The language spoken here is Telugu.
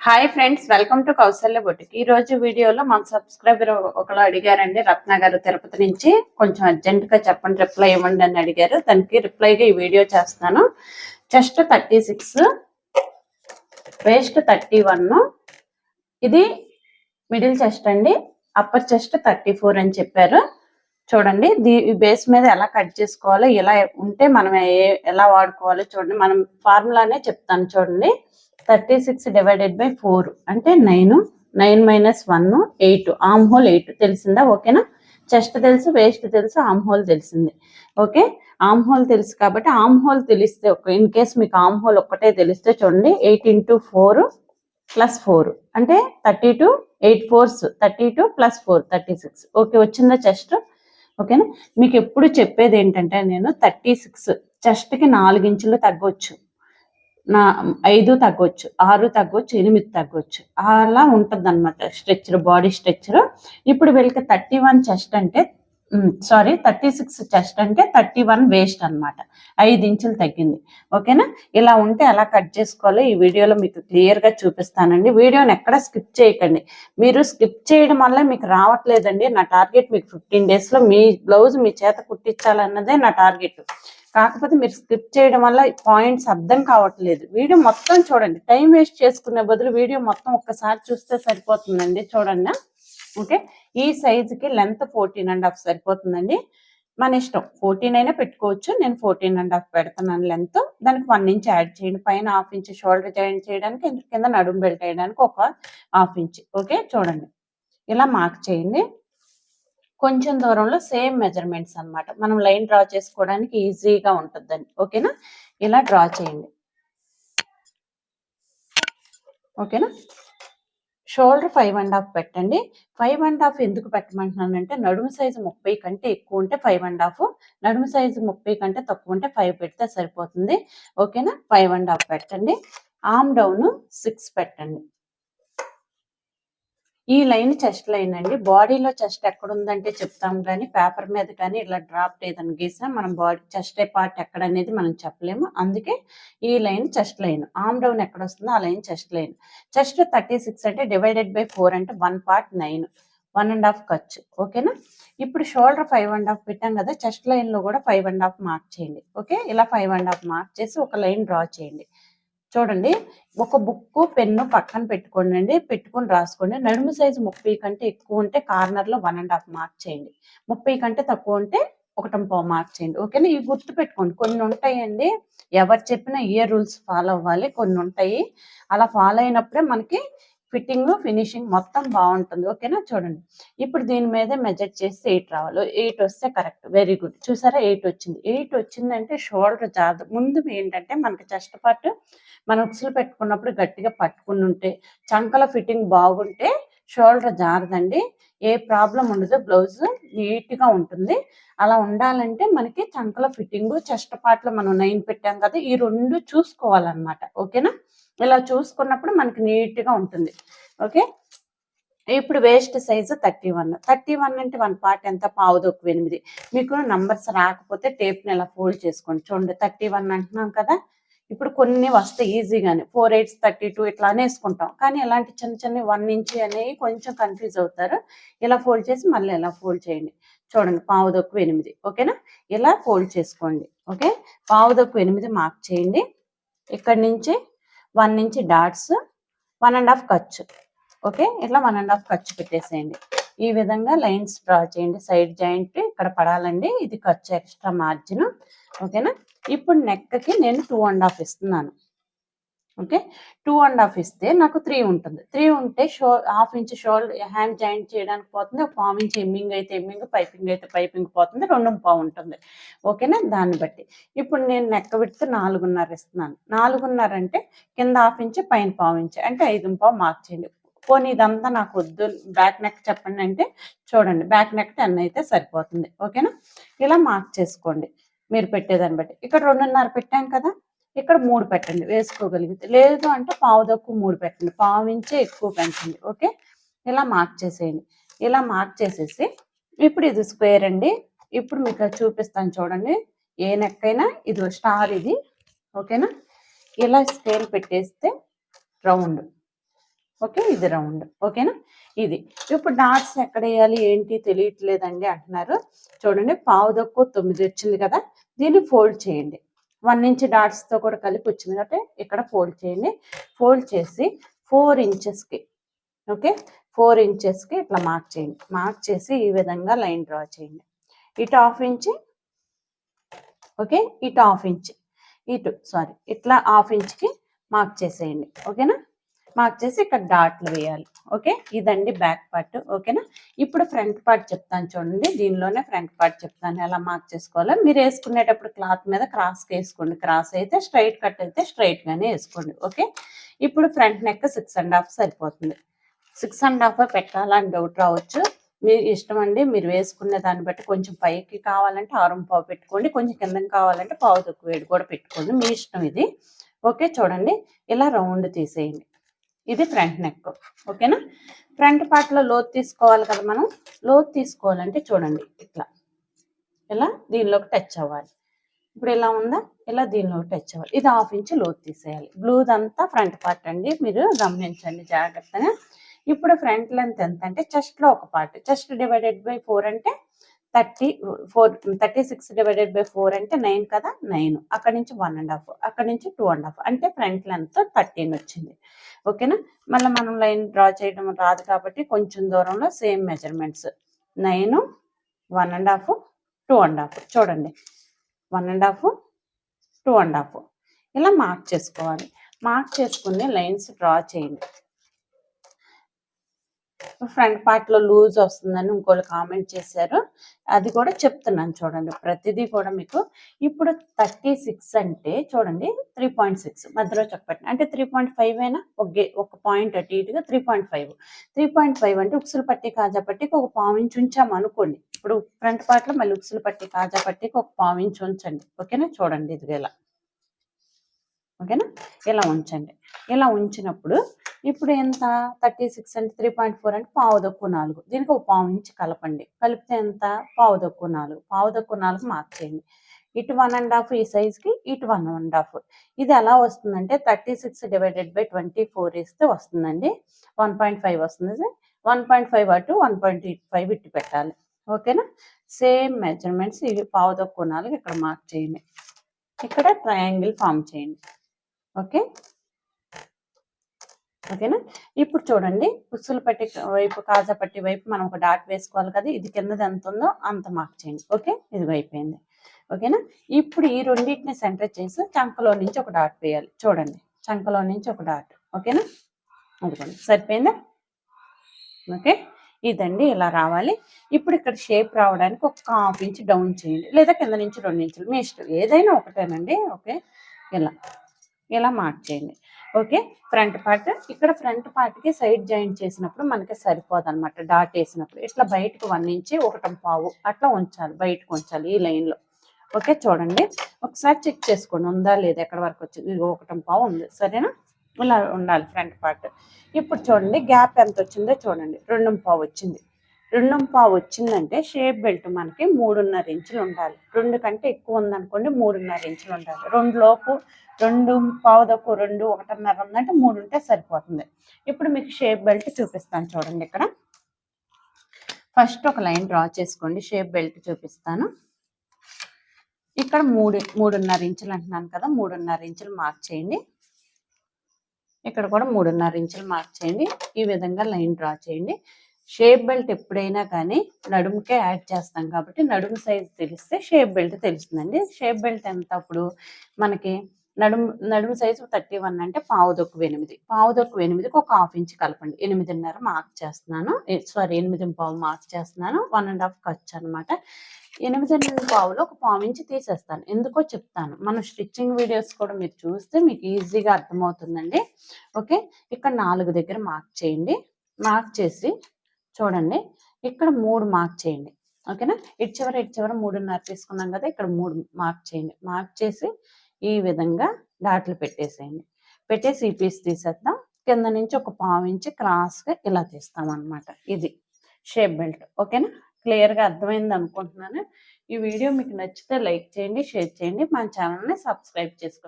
Hi friends welcome to Kausalya boutique. ఈ రోజు వీడియోలో మన సబ్స్క్రైబర్ ఒకరు అడిగారండి రత్న గారు తిరుపతి నుంచి. కొంచెం అర్జెంట్గా చెప్పండి రిప్లై ఇవ్వండి అని అడిగారు. దానికి రిప్లైగా ఈ వీడియో చేస్తాను. Chest thirty six waist thirty one. ఇది మిడిల్ చెస్ట్ అండి అప్పర్ చెస్ట్ థర్టీ ఫోర్ అని చెప్పారు. చూడండి దీ బేస్ మీద ఎలా కట్ చేసుకోవాలో ఇలా ఉంటే మనం ఎలా వాడుకోవాలో చూడండి. మనం ఫార్ములానే చెప్తాను చూడండి. Thirty six divided by four అంటే nine. Nine minus one eight. Arm hole eight. తెలిసిందా? ఓకేనా? చెస్ట్ తెలుసు వేస్ట్ తెలుసు ఆమ్ హోల్ తెలిసింది. ఓకే? ఆమ్ హోల్ తెలుసు కాబట్టి ఆమ్ హోల్ తెలిస్తే ఒక ఇన్ కేస్ మీకు ఆమ్ హోల్ ఒక్కటే తెలిస్తే చూడండి. Eight into four plus four. అంటే thirty two eight fours. Thirty two plus four thirty six. Okay? వచ్చిందా చెస్ట్? ఓకేనా? మీకు ఎప్పుడు చెప్పేది ఏంటంటే నేను థర్టీ సిక్స్. చెస్ట్కి నాలుగు తగ్గవచ్చు నా ఐదు తగ్గొచ్చు ఆరు తగ్గొచ్చు ఎనిమిది తగ్గొచ్చు. అలా ఉంటుంది అనమాట స్ట్రెచ్చర్ బాడీ స్ట్రెచ్చర్. ఇప్పుడు వీళ్ళకి థర్టీ వన్ చెస్ట్ అంటే సారీ థర్టీ సిక్స్ చెస్ట్ అంటే థర్టీ వన్ వేస్ట్ అనమాట ఐదు ఇంచులు తగ్గింది. ఓకేనా? ఇలా ఉంటే ఎలా కట్ చేసుకోవాలో ఈ వీడియోలో మీకు క్లియర్గా చూపిస్తానండి. వీడియోని ఎక్కడ స్కిప్ చేయకండి. మీరు స్కిప్ చేయడం వల్ల మీకు రావట్లేదండి. నా టార్గెట్ మీకు ఫిఫ్టీన్ డేస్లో మీ బ్లౌజ్ మీ చేత కుట్టించాలన్నదే నా టార్గెట్. కాకపోతే మీరు స్కిప్ చేయడం వల్ల పాయింట్స్ అర్థం కావట్లేదు. వీడియో మొత్తం చూడండి. టైం వేస్ట్ చేసుకునే బదులు వీడియో మొత్తం ఒక్కసారి చూస్తే సరిపోతుందండి. చూడండి. ఓకే? ఈ సైజుకి లెంత్ ఫోర్టీన్ అండ్ హాఫ్ సరిపోతుందండి. మన ఇష్టం. ఫోర్టీన్ అయినా పెట్టుకోవచ్చు. నేను ఫోర్టీన్ అండ్ హాఫ్ పెడతాను లెంత్ దానికి వన్ ఇంచ్ యాడ్ చేయండి. పైన హాఫ్ ఇంచ్ షోల్డర్ జాయిన్ చేయడానికి ఇంత కింద నడుము బెల్ట్ వేయడానికి ఒక హాఫ్ ఇంచ్ ఓకే? చూడండి. ఇలా మార్క్ చేయండి. కొంచెం దూరంలో సేమ్ మెజర్మెంట్స్ అన్నమాట. మనం లైన్ డ్రా చేసుకోవడానికి ఈజీగా ఉంటుందండి. ఓకేనా? ఇలా డ్రా చేయండి. ఓకేనా? షోల్డర్ ఫైవ్ అండ్ హాఫ్ పెట్టండి. ఫైవ్ అండ్ హాఫ్ ఎందుకు పెట్టమంటున్నానంటే నడుము సైజు ముప్పై కంటే ఎక్కువ ఉంటే ఫైవ్ అండ్ హాఫ్ నడుము సైజు ముప్పై కంటే తక్కువ ఉంటే ఫైవ్ పెడితే సరిపోతుంది. ఓకేనా? ఫైవ్ అండ్ హాఫ్ పెట్టండి. ఆమ్ డౌన్ సిక్స్ పెట్టండి. ఈ లైన్ చెస్ట్ లైన్ అండి. బాడీలో చెస్ట్ ఎక్కడ ఉందంటే చెప్తాం కానీ పేపర్ మీద కానీ ఇలా డ్రాప్ ఏదైనా గీసా మనం బాడీ చెస్ట్ పార్ట్ ఎక్కడ అనేది మనం చెప్పలేము. అందుకే ఈ line chest line. Arm down ఎక్కడ వస్తుందో ఆ line chest line. Chest thirty six అంటే డివైడెడ్ బై ఫోర్ అంటే one part nine. One and half ఖర్చు. ఓకేనా? ఇప్పుడు షోల్డర్ ఫైవ్ అండ్ హాఫ్ పెట్టాం కదా చెస్ట్ లైన్లో కూడా ఫైవ్ అండ్ హాఫ్ మార్క్ చేయండి. ఓకే? ఇలా ఫైవ్ అండ్ హాఫ్ మార్క్ చేసి ఒక లైన్ డ్రా చేయండి. చూడండి ఒక బుక్ పెన్ను పక్కన పెట్టుకోండి అండి పెట్టుకొని రాసుకోండి. నడుము సైజు ముప్పై కంటే ఎక్కువ ఉంటే కార్నర్లో వన్ అండ్ హాఫ్ మార్క్ చేయండి. ముప్పై కంటే తక్కువ ఉంటే ఒకటం పావు మార్క్ చేయండి. ఓకేనా? ఇవి గుర్తు పెట్టుకోండి. కొన్ని ఉంటాయండి ఎవరు చెప్పినా ఇయర్ రూల్స్ ఫాలో అవ్వాలి. కొన్ని ఉంటాయి. అలా ఫాలో అయినప్పుడే మనకి ఫిట్టింగ్ ఫినిషింగ్ మొత్తం బాగుంటుంది. ఓకేనా? చూడండి. ఇప్పుడు దీని మీద మెజర్ చేసి ఎయిట్ రావాలి. ఎయిట్ వస్తే కరెక్ట్. వెరీ గుడ్ చూసారా? ఎయిట్ వచ్చింది. ఎయిట్ వచ్చిందంటే షోల్డర్ జాగ్రత్త. ముందు ఏంటంటే మనకి చెస్ట్ పార్ట్ మనం ఉక్సులు పెట్టుకున్నప్పుడు గట్టిగా పట్టుకుని ఉంటే చంకల ఫిట్టింగ్ బాగుంటే షోల్డర్ జారదండి. ఏ ప్రాబ్లం ఉండదు. బ్లౌజ్ నీట్గా ఉంటుంది. అలా ఉండాలంటే మనకి చంకల ఫిట్టింగ్ చెస్ట్ పాటలు మనం నైన్ పెట్టాం కదా ఈ రెండు చూసుకోవాలన్నమాట. ఓకేనా? ఇలా చూసుకున్నప్పుడు మనకి నీట్గా ఉంటుంది. ఓకే? ఇప్పుడు waist size thirty one. Thirty one అంటే వన్ పార్ట్ ఎంత? పావుదొక్కు ఎనిమిది. మీకు నంబర్స్ రాకపోతే టేప్ని ఇలా ఫోల్డ్ చేసుకోండి. చూడండి థర్టీ వన్ అంటున్నాం కదా. ఇప్పుడు కొన్ని వస్తాయి ఈజీగానే ఫోర్ ఎయిట్స్ థర్టీ టూ ఇట్లా అనేసుకుంటాం కానీ ఇలాంటి చిన్న చిన్న వన్ ఇంచ్ అనేవి కొంచెం కన్ఫ్యూజ్ అవుతారు. ఇలా ఫోల్డ్ చేసి మళ్ళీ ఇలా ఫోల్డ్ చేయండి. చూడండి పావుదొక్కు ఎనిమిది ఓకేనా ఇలా ఫోల్డ్ చేసుకోండి ఓకే పావుదొక్కు ఎనిమిది మార్క్ చేయండి. ఇక్కడి నుంచి వన్ నుంచి డాట్స్ వన్ అండ్ హాఫ్ ఖర్చు ఓకే ఇట్లా వన్ అండ్ హాఫ్ ఖర్చు పెట్టేసేయండి. ఈ విధంగా లైన్స్ డ్రా చేయండి. సైడ్ జాయింట్ ఇక్కడ పడాలండి. ఇది ఖర్చు ఎక్స్ట్రా మార్జిన్. ఓకేనా? ఇప్పుడు నెక్కి నేను టూ అండ్ హాఫ్ ఇస్తున్నాను. ఓకే? టూ అండ్ హాఫ్ ఇస్తే నాకు త్రీ ఉంటుంది. త్రీ ఉంటే so half inch shoulder hand joint చేయడానికి పోతుంది. ఒక పావు ఇంచ్ ఎమ్మింగ్ అయితే ఎమ్మింగ్ పైపింగ్ అయితే పైపింగ్ పోతుంది. రెండు పావు ఉంటుంది. ఓకేనా? దాన్ని బట్టి. ఇప్పుడు నేను నెక్క విడితే నాలుగున్నర ఇస్తున్నాను. నాలుగున్నర అంటే కింద హాఫ్ ఇంచ్ పైన పావు ఇంచ్. అంటే ఐదు పావు మార్క్ చేయండి. పోనీ ఇదంతా నాకు వద్దు. బ్యాక్ నెక్ చెప్పండి అంటే చూడండి. బ్యాక్ నెక్ టెన్ అయితే సరిపోతుంది. ఓకేనా? ఇలా మార్క్ చేసుకోండి. మీరు పెట్టేదాన్ని బట్టి. ఇక్కడ రెండున్నర పెట్టాం కదా? ఇక్కడ మూడు పెట్టండి. వేసుకోగలిగితే. లేదు అంటే పావు తక్కువ మూడు పెట్టండి. పావు నుంచే ఎక్కువ పెంచండి. ఓకే? ఇలా మార్క్ చేసేయండి. ఇలా మార్క్ చేసేసి ఇప్పుడు ఇది స్క్వేర్ అండి. ఇప్పుడు మీకు చూపిస్తాను చూడండి. ఏ నెక్ అయినా ఇది స్టార్ ఇది. ఓకేనా? ఇలా స్కేల్ పెట్టేస్తే రౌండ్. ఓకే? ఇది రౌండ్. ఓకేనా? ఇది. ఇప్పుడు డాట్స్ ఎక్కడ వేయాలి ఏంటి? తెలియట్లేదండి అంటున్నారు. చూడండి పావు దక్కు తొమ్మిది వచ్చింది కదా? దీన్ని ఫోల్డ్ చేయండి. వన్ ఇంచ్ డాట్స్తో కూడా కలిపి వచ్చింది కాబట్టి ఇక్కడ ఫోల్డ్ చేయండి. ఫోల్డ్ చేసి ఫోర్ ఇంచెస్కి ఓకే? ఫోర్ ఇంచెస్కి ఇట్లా మార్క్ చేయండి. మార్క్ చేసి ఈ విధంగా లైన్ డ్రా చేయండి. ఇటు హాఫ్ ఇంచ్ ఓకే? ఇటు హాఫ్ ఇంచ్. ఇటు సారీ ఇట్లా హాఫ్ ఇంచ్కి మార్క్ చేసేయండి. ఓకేనా? మార్క్ చేసి ఇక్కడ డాట్లు వేయాలి. ఓకే? ఇదండి బ్యాక్ పార్ట్. ఓకేనా? ఇప్పుడు ఫ్రంట్ పార్ట్ చెప్తాను చూడండి. దీనిలోనే ఫ్రంట్ పార్ట్ చెప్తాను. ఎలా మార్క్ చేసుకోవాలో. మీరు వేసుకునేటప్పుడు క్లాత్ మీద క్రాస్కి వేసుకోండి. క్రాస్ అయితే స్ట్రైట్ కట్ అయితే స్ట్రైట్గానే వేసుకోండి. ఓకే? ఇప్పుడు front neck six and half సరిపోతుంది. సిక్స్ అండ్ హాఫ్ పెట్టాలని డౌట్ రావచ్చు. మీ ఇష్టం అండి. మీరు వేసుకునే దాన్ని బట్టి కొంచెం పైకి కావాలంటే ఆరం పావు పెట్టుకోండి. కొంచెం కిందకి కావాలంటే పావు తక్కువ వేడి కూడా పెట్టుకోండి. మీ ఇష్టం ఇది. ఓకే? చూడండి. ఇలా రౌండ్ తీసేయండి. ఇది ఫ్రంట్ నెక్ ఓకేనా? ఫ్రంట్ పార్ట్లో లోతు తీసుకోవాలి కదా మనం? లోతు తీసుకోవాలంటే చూడండి ఇట్లా. ఇలా దీనిలోకి టచ్ అవ్వాలి. ఇప్పుడు ఇలా ఉందా? ఇలా దీనిలోకి టచ్ అవ్వాలి? ఇది హాఫ్ ఇంచ్ లోతు తీసేయాలి. బ్లూదంతా ఫ్రంట్ పార్ట్ అండి మీరు గమనించండి జాగ్రత్తగా. ఇప్పుడు ఫ్రంట్ లెంత్ ఎంత అంటే చెస్ట్లో ఒక part chest divided by four అంటే thirty four thirty six divided by four అంటే నైన్ కదా? నైన్. అక్కడ నుంచి వన్ అండ్ హాఫ్ అక్కడ నుంచి టూ అండ్ హాఫ్. అంటే ఫ్రంట్ లెంత్ థర్టీన్ వచ్చింది. ఓకేనా? మళ్ళీ మనం లైన్ డ్రా చేయడం రాదు కాబట్టి కొంచెం దూరంలో same measurements. Nine one and half two and half. చూడండి. One and half two and half. ఇలా మార్క్ చేసుకోవాలి. మార్క్ చేసుకుని లైన్స్ డ్రా చేయండి. ఫ్రంట్ పార్ట్లో లూజ్ వస్తుందని ఇంకోళ్ళు కామెంట్ చేశారు. అది కూడా చెప్తున్నాను చూడండి. ప్రతిదీ కూడా మీకు ఇప్పుడు థర్టీ సిక్స్ అంటే చూడండి త్రీ పాయింట్ సిక్స్. మధ్యలో చెప్పండి. అంటే త్రీ పాయింట్ ఫైవ్ అయినా ఒక ఒక పాయింట్ అటు ఇటుగా three point five. Three point five అంటే ఉక్సులు పట్టి కాజా పట్టికి ఒక పావు ఇంచు ఉంచాము అనుకోండి. ఇప్పుడు ఫ్రంట్ పార్ట్లో మళ్ళీ ఉక్సులు పట్టి కాజా పట్టికి ఒక పావు ఇంచు ఉంచండి. ఓకేనా? చూడండి ఇది ఓకేనా? ఇలా ఉంచండి. ఇలా ఉంచినప్పుడు ఇప్పుడు ఎంత? థర్టీ సిక్స్ అంటే త్రీ పాయింట్ ఫోర్ అంటే పావు దక్కు నాలుగు. దీనికి ఒక పావు ఇంచు కలపండి. కలిపితే ఎంత? పావు దక్కు నాలుగు. పావు దక్కు నాలుగు మార్క్ చేయండి. ఇటు వన్ అండ్ హాఫ్ ఈ సైజ్కి ఇటు వన్ అండ్ హాఫ్. ఇది ఎలా వస్తుందంటే thirty six divided by twenty four ఇస్తే వస్తుందండి. వన్ పాయింట్ ఫైవ్ వస్తుంది. వన్ పాయింట్ ఫైవ్ అటు వన్ పాయింట్ ఫైవ్ ఇటు పెట్టాలి. ఓకేనా? సేమ్ మెజర్మెంట్స్ ఇవి పావు తక్కువ నాలుగు ఇక్కడ మార్క్ చేయండి. ఇక్కడ ట్రయాంగిల్ ఫామ్ చేయండి. ఓకే? ఓకేనా? ఇప్పుడు చూడండి ఉసులు పట్టి వైపు కాజా పట్టి వైపు మనం ఒక డాట్ వేసుకోవాలి కదా ఇది కిందది ఎంత ఉందో అంత మార్క్ చేయండి. ఓకే? ఇది అయిపోయింది. ఓకేనా? ఇప్పుడు ఈ రెండింటిని సెంటర్ చేసి చంకలో నుంచి ఒక డాట్ వేయాలి. చూడండి చంకలో నుంచి ఒక డాట్. ఓకేనా? అదిగోండి. సరిపోయిందా? ఓకే? ఇదండి ఇలా రావాలి. ఇప్పుడు ఇక్కడ షేప్ రావడానికి ఒక హాఫ్ ఇంచ్ డౌన్ చేయండి. లేదా కింద నుంచి రెండు ఇంచులు మీ ఇష్టం. ఏదైనా ఒకటేనండి. ఓకే? ఇలా. ఇలా మార్క్ చేయండి. ఓకే ఫ్రంట్ పార్ట్ ఇక్కడ ఫ్రంట్ పార్ట్కి సైడ్ జాయింట్ చేసినప్పుడు మనకి సరిపోదు అనమాట డాట్ వేసినప్పుడు. ఇట్లా బయటకు వన్ ఇంచి ఒకటం పావు. అట్లా ఉంచాలి. బయటకు ఉంచాలి ఈ లైన్లో ఓకే చూడండి. ఒకసారి చెక్ చేసుకోండి. ఉందా లేదా? ఎక్కడ వరకు వచ్చింది? ఇది ఒకటం పావు ఉంది. సరేనా? ఇలా ఉండాలి ఫ్రంట్ పార్ట్ ఇప్పుడు చూడండి. గ్యాప్ ఎంత వచ్చిందో చూడండి. రెండు పావు వచ్చింది. రెండు పావు వచ్చిందంటే షేప్ బెల్ట్ మనకి మూడున్నర ఇంచులు ఉండాలి రెండు కంటే ఎక్కువ ఉందనుకోండి మూడున్నర ఇంచులు ఉండాలి రెండు లోపు రెండు పావు రెండు ఒకటిన్నర ఉందంటే మూడు ఉంటే సరిపోతుంది. ఇప్పుడు మీకు షేప్ బెల్ట్ చూపిస్తాను చూడండి ఇక్కడ. ఫస్ట్ ఒక లైన్ డ్రా చేసుకోండి. షేప్ బెల్ట్ చూపిస్తాను. ఇక్కడ మూడు మూడున్నర ఇంచులు అంటున్నాను కదా మూడున్నర ఇంచులు మార్క్ చేయండి. ఇక్కడ కూడా మూడున్నర ఇంచులు మార్క్ చేయండి. ఈ విధంగా లైన్ డ్రా చేయండి. షేప్ బెల్ట్ ఎప్పుడైనా కానీ నడుముకే యాడ్ చేస్తాం కాబట్టి నడుము సైజ్ తెలిస్తే షేప్ బెల్ట్ తెలుస్తుందండి. షేప్ బెల్ట్ ఎంత అప్పుడు మనకి నడుము నడుము సైజు థర్టీ వన్ అంటే పావు దొక్కు ఎనిమిది. పావు దొక్కు ఎనిమిదికి ఒక హాఫ్ ఇంచ్ కలపండి. ఎనిమిదిన్నర మార్క్ చేస్తున్నాను. సారీ ఎనిమిది పావు మార్క్ చేస్తున్నాను. వన్ అండ్ హాఫ్ ఖర్చు అనమాట ఎనిమిదిన్నర పావులో ఒక పావు ఇంచ్ తీసేస్తాను. ఎందుకో చెప్తాను. మనం స్టిచ్చింగ్ వీడియోస్ కూడా మీరు చూస్తే మీకు ఈజీగా అర్థమవుతుందండి. ఓకే? ఇక్కడ నాలుగు దగ్గర మార్క్ చేయండి. మార్క్ చేసి చూడండి. ఇక్కడ మూడు మార్క్ చేయండి. ఓకేనా? ఇటు చివర ఇటు చివర మూడున్నర తీసుకున్నాం కదా ఇక్కడ మూడు మార్క్ చేయండి. మార్క్ చేసి ఈ విధంగా డాట్లు పెట్టేసేయండి. పెట్టేసి ఈ పీస్ తీసేద్దాం. కింద నుంచి ఒక పావు ఇంచి క్రాస్గా ఇలా తీస్తాం అనమాట ఇది షేప్ బెల్ట్. ఓకేనా? క్లియర్గా అర్థమైంది అనుకుంటున్నాను. ఈ వీడియో మీకు నచ్చితే లైక్ చేయండి షేర్ చేయండి. మన ఛానల్ని సబ్స్క్రైబ్ చేసుకోండి.